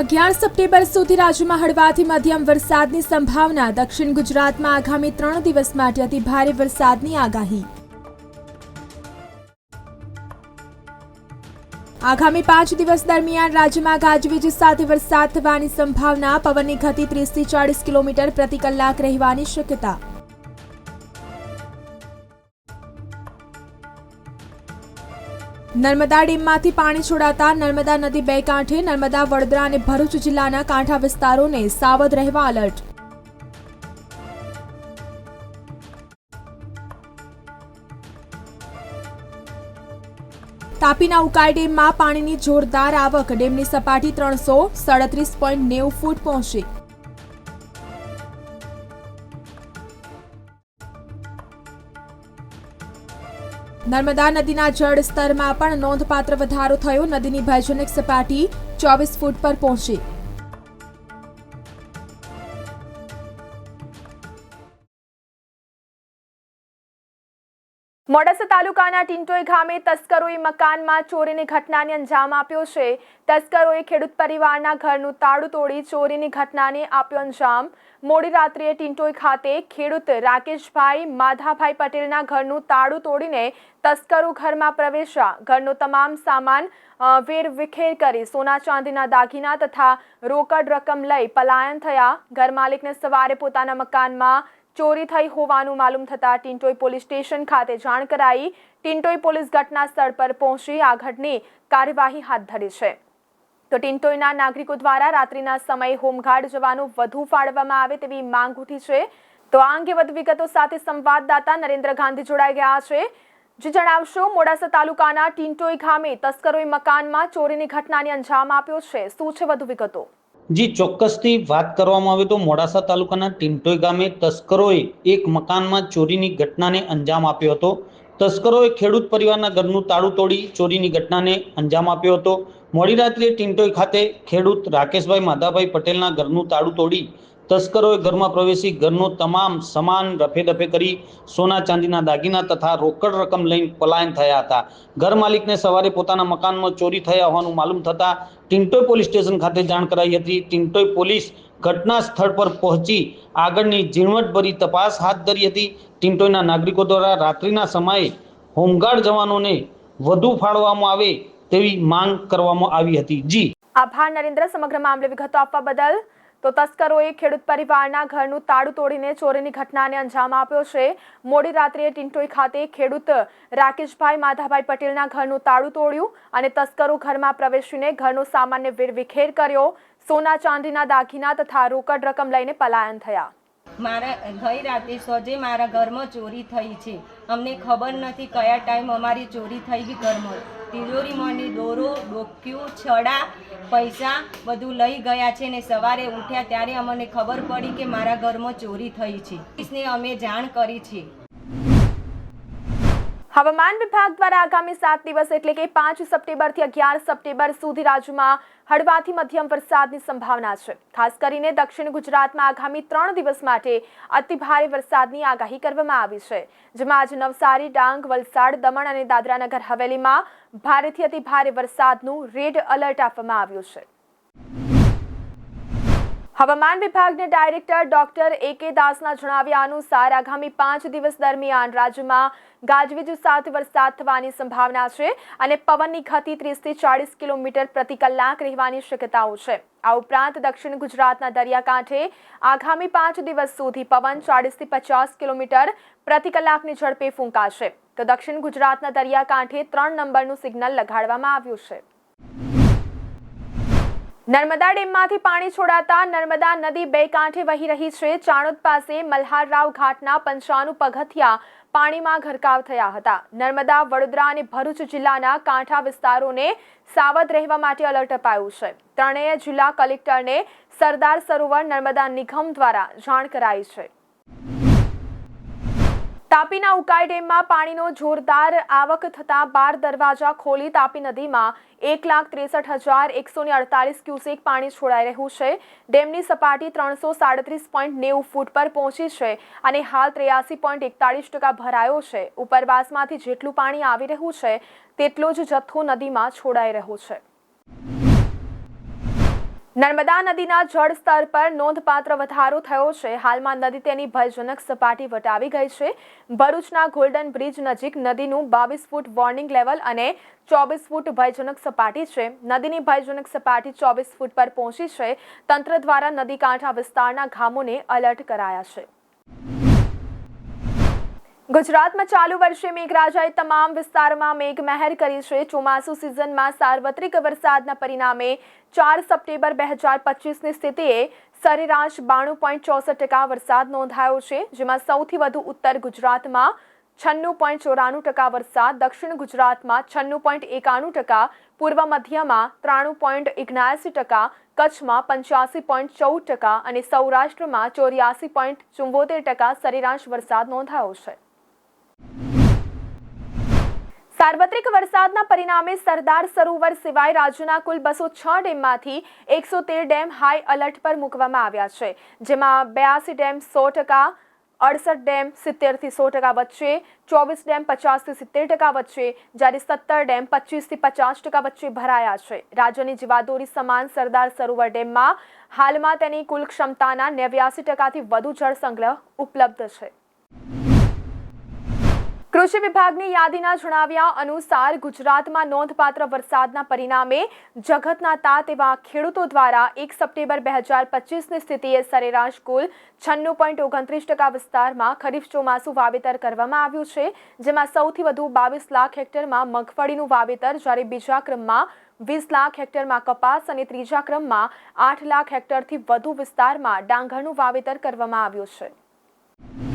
અગિયાર સપ્ટેમ્બર સુધી રાજ્યમાં હળવાથી મધ્યમ વરસાદની સંભાવના. દક્ષિણ ગુજરાતમાં આગામી ત્રણ દિવસ માટે અતિ ભારે વરસાદની આગાહી. આગામી પાંચ દિવસ દરમિયાન રાજ્યમાં ગાજવીજ સાથે વરસાદ થવાની સંભાવના. પવનની ગતિ ત્રીસથી ચાળીસ કિલોમીટર પ્રતિ કલાક રહેવાની શક્યતા. નર્મદા ડેમમાંથી પાણી છોડાતા નર્મદા નદી બે કાંઠે, નર્મદા, વડોદરા અને ભરૂચ જિલ્લાના કાંઠા વિસ્તારોને સાવધ રહેવા એલર્ટ તાપીના ઉકાઈ ડેમમાં પાણીની જોરદાર આવક. ડેમની સપાટી ત્રણસો સાડત્રીસ પોઈન્ટ નેવું ફૂટ પહોંચી. નર્મદા નદીના જળ સ્તરમાં પણ નોંધપાત્ર વધારો થયો. નદીની ભયજનક સપાટી ચોવીસ ફૂટ પર પહોંચી. મોડાસા તાલુકાના ટિન્ટોઈ ગામે તસ્કરોએ મકાનમાં ચોરીની ઘટનાને અંજામ આપ્યો છે. તસ્કરોએ ખેડૂત પરિવારના ઘરનું તાળું તોડી ચોરીની ઘટનાને આપ્યો અંજામ. મોડી રાત્રે ટિન્ટોઈ ખાતે ખેડૂત રાકેશભાઈ, માધાભાઈ પટેલના ઘરનું તાળું તોડીને તસ્કરો ઘરમાં પ્રવેશ્યા. ઘરનો તમામ સામાન વેરવિખેર કરી સોના ચાંદીના દાગીના તથા રોકડ રકમ લઈ પલાયન થયા. ઘર માલિકને સવારે પોતાના મકાનમાં ચોરી થઈ હોવાનું માલુમ થતાં ટિન્ટોઈ પોલીસ સ્ટેશન ખાતે જાણ કરાઈ. ટિન્ટોઈ પોલીસ ઘટના સ્થળ પર પહોંચી આગળની કાર્યવાહી હાથ ધરી છે. તો ટિન્ટોઈના નાગરિકો દ્વારા રાત્રિના સમયે હોમગાર્ડ જવાનું વધુ ફાળવવામાં આવે તેવી માંગ ઉઠી છે. તો આ અંગે વધુ વિગતો સાથે સંવાદદાતા નરેન્દ્ર ગાંધી જોડાઈ ગયા છે. જે જણાવશો, મોડાસા તાલુકાના ટિન્ટોઈ ગામે તસ્કરોએ મકાનમાં ચોરીની ઘટનાને અંજામ આપ્યો છે. શું છે વધુ વિગતો? જી, ચોક્કસથી વાત કરવામાં આવે તો મોડાસા તાલુકાના ટિન્ટોઈ ગામે તસ્કરોએ એક મકાનમાં ચોરીની ઘટનાને અંજામ આપ્યો હતો. તસ્કરોએ ખેડૂત પરિવારના ઘરનું તાળું તોડી ચોરીની ઘટનાને અંજામ આપ્યો હતો. મોડી રાત્રે ટિન્ટોઈ ખાતે ખેડૂત રાકેશભાઈ માધાભાઈ પટેલના ઘરનું તાળું તોડી તસ્કરોએ ઘરમાં પ્રવેશી ઘરનો તમામ સામાન રફે દફે કરી સોના ચાંદીના દાગીના તથા રોકડ રકમ લઈને પલાયન થયા હતા. ઘર માલિકને સવારે પોતાના મકાનમાં ચોરી થયા હોવાનું માલુમ થતાં ટિન્ટોઈ પોલીસ સ્ટેશન ખાતે જાણ કરાઈ હતી. ટિન્ટોઈ પોલીસ ઘટના સ્થળ પર પહોંચી આગળની ઝીણવટભરી તપાસ હાથ ધરી હતી. ટિન્ટોઈના નાગરિકો દ્વારા રાત્રિના સમયે હોમગાર્ડ જવાનોને વધુ ફાળવવામાં આવે તેવી માંગ કરવામાં આવી હતી. જી. આભાર નરેન્દ્ર, સમગ્ર મામલે વિગતો આપવા બદલ તો તસ્કરોએ ખેડૂત પરિવારના ઘરનું તાળું તોડીને ચોરીની ઘટનાને અંજામ આપ્યો છે. મોડી રાત્રે ટિંટોઈ ખાતે ખેડૂત રાકેશભાઈ માધાભાઈ પટેલના ઘરનું તાળું તોડ્યું અને તસ્કરો ઘરમાં પ્રવેશીને ઘરનો સામાન્ય વેરવિખેર કર્યો. સોના ચાંદીના દાગીના તથા રોકડ રકમ લઈને પલાયન થયા. મારા, ગઈ રાતે સોજે મારા ઘરમાં ચોરી થઈ છે. અમને ખબર નથી કયા ટાઈમ અમારી ચોરી થઈ ગઈ ઘરમાં. તિજોરીમાંની દોરો, ડોક્યું, છડા, પૈસા બધું લઈ ગયા છે ને સવારે ઉઠ્યા ત્યારે અમને ખબર પડી કે મારા ઘરમાં ચોરી થઈ છે. અમે જાણ કરી છે. હવામાન વિભાગ દ્વારા આગામી સાત દિવસ એટલે કે પાંચ સપ્ટેમ્બરથી અગિયાર સપ્ટેમ્બર સુધી રાજ્યમાં હળવાથી મધ્યમ વરસાદની સંભાવના છે. ખાસ કરીને દક્ષિણ ગુજરાતમાં આગામી ત્રણ દિવસ માટે અતિભારે વરસાદની આગાહી કરવામાં આવી છે. જેમાં આજે નવસારી, ડાંગ, વલસાડ, દમણ અને દાદરાનગર હવેલીમાં ભારેથી અતિભારે વરસાદનું રેડ એલર્ટ આપવામાં આવ્યું છે. હવામાન વિભાગના ડાયરેક્ટર ડોક્ટર એ કે દાસના જણાવ્યા અનુસાર આગામી પાંચ દિવસ દરમિયાન રાજ્યમાં ગાજવીજ સાથે વરસાદ થવાની સંભાવના છે અને પવનની ગતિ ત્રીસથી ચાળીસ કિલોમીટર પ્રતિ કલાક રહેવાની શક્યતાઓ છે. આ ઉપરાંત દક્ષિણ ગુજરાતના દરિયાકાંઠે આગામી પાંચ દિવસ સુધી પવન ચાળીસથી પચાસ કિલોમીટર પ્રતિ કલાકની ઝડપે ફૂંકાશે. તો દક્ષિણ ગુજરાતના દરિયાકાંઠે ત્રણ નંબરનું સિગ્નલ લગાડવામાં આવ્યું છે. નર્મદા ડેમમાંથી પાણી છોડાતા નર્મદા નદી બે કાંઠે વહી રહી છે. ચાણોદ પાસે મલ્હારરાવ ઘાટના પંચાણું પગથિયા પાણીમાં ગરકાવ થયા હતા. નર્મદા, વડોદરા અને ભરૂચ જિલ્લાના કાંઠા વિસ્તારોને સાવધ રહેવા માટે અલર્ટ અપાયું છે. ત્રણેય જિલ્લા કલેક્ટરને સરદાર સરોવર નર્મદા નિગમ દ્વારા જાણ કરાઈ છે. તાપીના ઉકાઈ ડેમમાં પાણીનો જોરદાર આવક થતાં બાર દરવાજા ખોલી તાપી નદીમાં એક લાખ ત્રેસઠ હજાર એકસો અડતાલીસ ક્યુસેક પાણી છોડાઈ રહ્યું છે. ડેમની સપાટી ત્રણસો સાડત્રીસ પોઈન્ટ નેવું ફૂટ પર પહોંચી છે અને હાલ ત્રેયાસી પોઈન્ટ એકતાળીસ ટકા ભરાયો છે. ઉપરવાસમાંથી જેટલું પાણી આવી રહ્યું છે, તેટલો જ જથ્થો નદીમાં છોડાઈ રહ્યો છે. નર્મદા નદીના જળસ્તર પર નોંધપાત્ર વધારો થયો છે. હાલમાં નદી તેની ભયજનક સપાટી વટાવી ગઈ છે. ભરૂચના ગોલ્ડન બ્રિજ નજીક નદીનું બાવીસ ફૂટ વોર્નિંગ લેવલ અને ચોવીસ ફૂટ ભયજનક સપાટી છે. નદીની ભયજનક સપાટી ચોવીસ ફૂટ પર પહોંચી છે. તંત્ર દ્વારા નદી કાંઠા વિસ્તારના ગામોને અલર્ટ કરાયા છે. ગુજરાતમાં ચાલુ વર્ષે મેઘરાજાએ તમામ વિસ્તારમાં મેઘ મહેર કરી છે. ચોમાસુ સિઝનમાં સાર્વત્રિક વરસાદના પરિણામે ચાર સપ્ટેમ્બર બે હજાર પચીસની સ્થિતિએ સરેરાશ બાણું પોઈન્ટ ચોસઠ ટકા વરસાદ નોંધાયો છે, જેમાં સૌથી વધુ ઉત્તર ગુજરાતમાં છન્નું પોઈન્ટ ચોરાણું ટકા વરસાદ, દક્ષિણ ગુજરાતમાં છન્નું પોઈન્ટ એકાણું ટકા, પૂર્વ મધ્યમાં ત્રાણું પોઈન્ટ એગ્યાસી ટકા, કચ્છમાં પંચ્યાસી પોઈન્ટ ચૌદ ટકા અને સૌરાષ્ટ્રમાં ચોર્યાસી પોઈન્ટ ચુંબોતેર ટકા સરેરાશ વરસાદ નોંધાયો છે. સાર્વત્રિક વરસાદના પરિણામે સરદાર સરોવર સિવાય રાજ્યના કુલ બસો છ ડેમમાંથી એકસો તેર ડેમ હાઈ એલર્ટ પર મૂકવામાં આવ્યા છે, જેમાં બ્યાસી ડેમ સો ટકા, અડસઠ ડેમ સિત્તેરથી સો ટકા વચ્ચે, ચોવીસ ડેમ પચાસથી સિત્તેર ટકા વચ્ચે, જ્યારે સત્તર ડેમ પચીસથી પચાસ ટકા વચ્ચે ભરાયા છે. રાજ્યની જીવાદોરી સમાન સરદાર સરોવર ડેમમાં હાલમાં તેની કુલ ક્ષમતાના નેવ્યાસી ટકાથી વધુ જળ સંગ્રહ ઉપલબ્ધ છે. કૃષિ વિભાગની યાદીના જણાવ્યા અનુસાર ગુજરાતમાં નોંધપાત્ર વરસાદના પરિણામે જગતના તાત એવા ખેડૂતો દ્વારા એક સપ્ટેમ્બર બે હજાર પચીસની સ્થિતિએ સરેરાશ કુલ છન્નું પોઈન્ટ ઓગણત્રીસ ટકા વિસ્તારમાં ખરીફ ચોમાસું વાવેતર કરવામાં આવ્યું છે, જેમાં સૌથી વધુ બાવીસ લાખ હેક્ટરમાં મગફળીનું વાવેતર, જ્યારે બીજા ક્રમમાં વીસ લાખ હેક્ટરમાં કપાસ અને ત્રીજા ક્રમમાં આઠ લાખ હેક્ટરથી વધુ વિસ્તારમાં ડાંગરનું વાવેતર કરવામાં આવ્યું છે.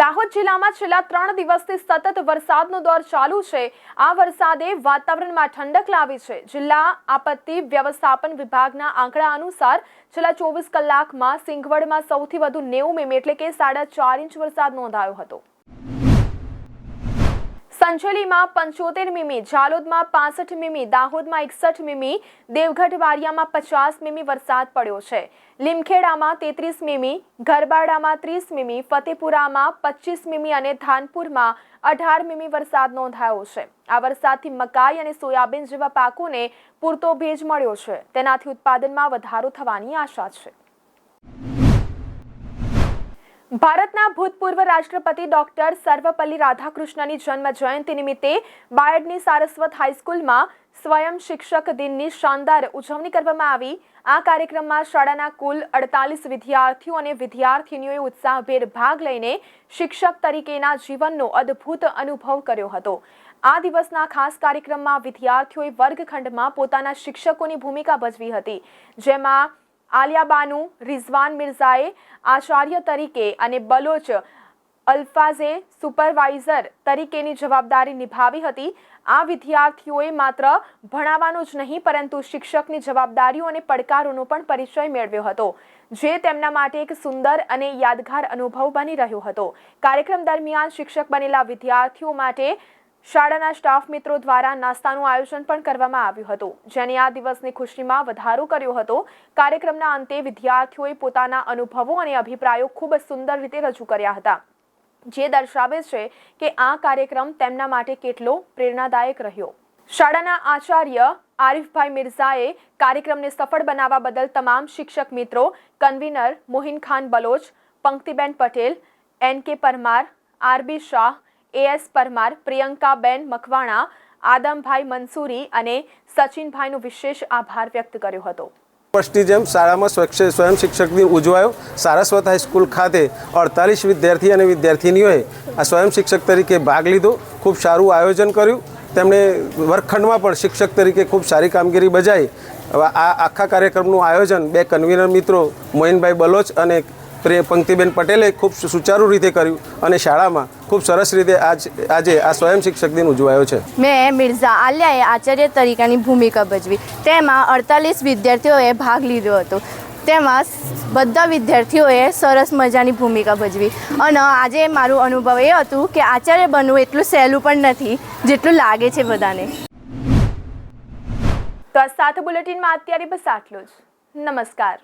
દાહોદ જિલ્લામાં છેલ્લા ત્રણ દિવસથી સતત વરસાદનો દોર ચાલુ છે. આ વરસાદે વાતાવરણમાં ઠંડક લાવી છે. જિલ્લા આપત્તિ વ્યવસ્થાપન વિભાગના આંકડા અનુસાર છેલ્લા ચોવીસ કલાકમાં સિંગવડમાં સૌથી વધુ નેવું મીમી એટલે કે સાડા ચાર ઇંચ વરસાદ નોંધાયો હતો. સંજેલીમાં પંચોતેર મીમી, જાલોદમાં પાસઠ મીમી, દાહોદમાં એકસઠ મીમી દેવગઢ વારિયામાં પચાસ મીમી વરસાદ પડ્યો છે. લીમખેડામાં તેત્રીસ મીમી, ગરબાડામાં ત્રીસ મીમી, ફતેપુરામાં પચીસ મીમી અને ધાનપુરમાં અઢાર મીમી વરસાદ નોંધાયો છે. આ વરસાદથી મકાઈ અને સોયાબીન જેવા પાકોને પૂરતો ભેજ મળ્યો છે. તેનાથી ઉત્પાદનમાં વધારો થવાની આશા છે. ભારતના ભૂતપૂર્વ રાષ્ટ્રપતિ ડોક્ટર સર્વપલ્લી રાધાકૃષ્ણની જન્મ જયંતિ નિમિત્તે બાયડની સારસ્વત હાઈસ્કૂલમાં સ્વયં શિક્ષક દિનની શાનદાર ઉજવણી કરવામાં આવી. આ કાર્યક્રમમાં શાળાના કુલ અડતાલીસ વિદ્યાર્થીઓ અને વિદ્યાર્થીનીઓએ ઉત્સાહભેર ભાગ લઈને શિક્ષક તરીકેના જીવનનો અદ્ભુત અનુભવ કર્યો હતો. આ દિવસના ખાસ કાર્યક્રમમાં વિદ્યાર્થીઓએ વર્ગખંડમાં પોતાના શિક્ષકોની ભૂમિકા ભજવી હતી. જેમાં આલિયા બાનુ રિઝવાન મિર્ઝાએ આચાર્ય તરીકે અને બલોચ અલ્ફાઝે સુપરવાઇઝર તરીકેની જવાબદારી નિભાવી હતી. આ વિદ્યાર્થીઓએ માત્ર ભણાવવાનું જ નહીં, પરંતુ શિક્ષકની જવાબદારીઓ અને પડકારોનો પણ પરિચય મેળવ્યો હતો, જે તેમના માટે એક સુંદર અને યાદગાર અનુભવ બની રહ્યો હતો. કાર્યક્રમ દરમિયાન શિક્ષક બનેલા વિદ્યાર્થીઓ માટે શાળાના સ્ટાફ મિત્રો દ્વારા નાસ્તાનું આયોજન પણ કરવામાં આવ્યું હતું, જેને આ દિવસની ખુશીમાં વધારો કર્યો હતો. કાર્યક્રમના અંતે વિદ્યાર્થીઓએ પોતાના અનુભવો અને અભિપ્રાયો ખૂબ સુંદર રીતે રજૂ કર્યા હતા, જે દર્શાવે છે કે આ કાર્યક્રમ તેમના માટે કેટલો પ્રેરણાદાયક રહ્યો. શાળાના આચાર્ય આરિફભાઈ મિર્ઝાએ કાર્યક્રમને સફળ બનાવવા બદલ તમામ શિક્ષક મિત્રો, convener Mohin Khan Baloch, Panktiben Patel, N K Parmar RB Shah AS Parmar, Priyankaben Makwana, Adambhai Mansuri અને સચિનભાઈનો વિશેષ આભાર વ્યક્ત કર્યો હતો. વર્ષની જેમ શાળામાં સ્વચ્છ સ્વયં શિક્ષક દિન ઉજવાયો. સારસ્વત હાઈસ્કૂલ ખાતે અડતાલીસ વિદ્યાર્થી અને વિદ્યાર્થિનીઓએ આ સ્વયં શિક્ષક તરીકે ભાગ લીધો. ખૂબ સારું આયોજન કર્યું. તેમણે વર્ગખંડમાં પણ શિક્ષક તરીકે ખૂબ સારી કામગીરી બજાવી. આ આખા કાર્યક્રમનું આયોજન બે કન્વીનર મિત્રો મોહિનભાઈ બલોચ અને પ્રિય પંક્તિબેન પટેલે ખૂબ સુચારુ રીતે કર્યું અને શાળામાં ખૂબ સરસ રીતે આજ આજે આ સ્વયં શિક્ષક દિન ઉજવાયો છે. મેં મિર્ઝા આલિયાએ આચાર્ય તરીકેની ભૂમિકા ભજવી. તેમાં અડતાલીસ વિદ્યાર્થીઓએ ભાગ લીધો હતો. તેમાં બધા વિદ્યાર્થીઓએ સરસ મજાની ભૂમિકા ભજવી. અને આજે મારું અનુભવ એ હતું કે આચાર્ય બનવું એટલું સહેલું પણ નથી જેટલું લાગે છે બધાને. તો આ સાથે બુલેટિનમાં અત્યારે બસ આટલું જ. નમસ્કાર.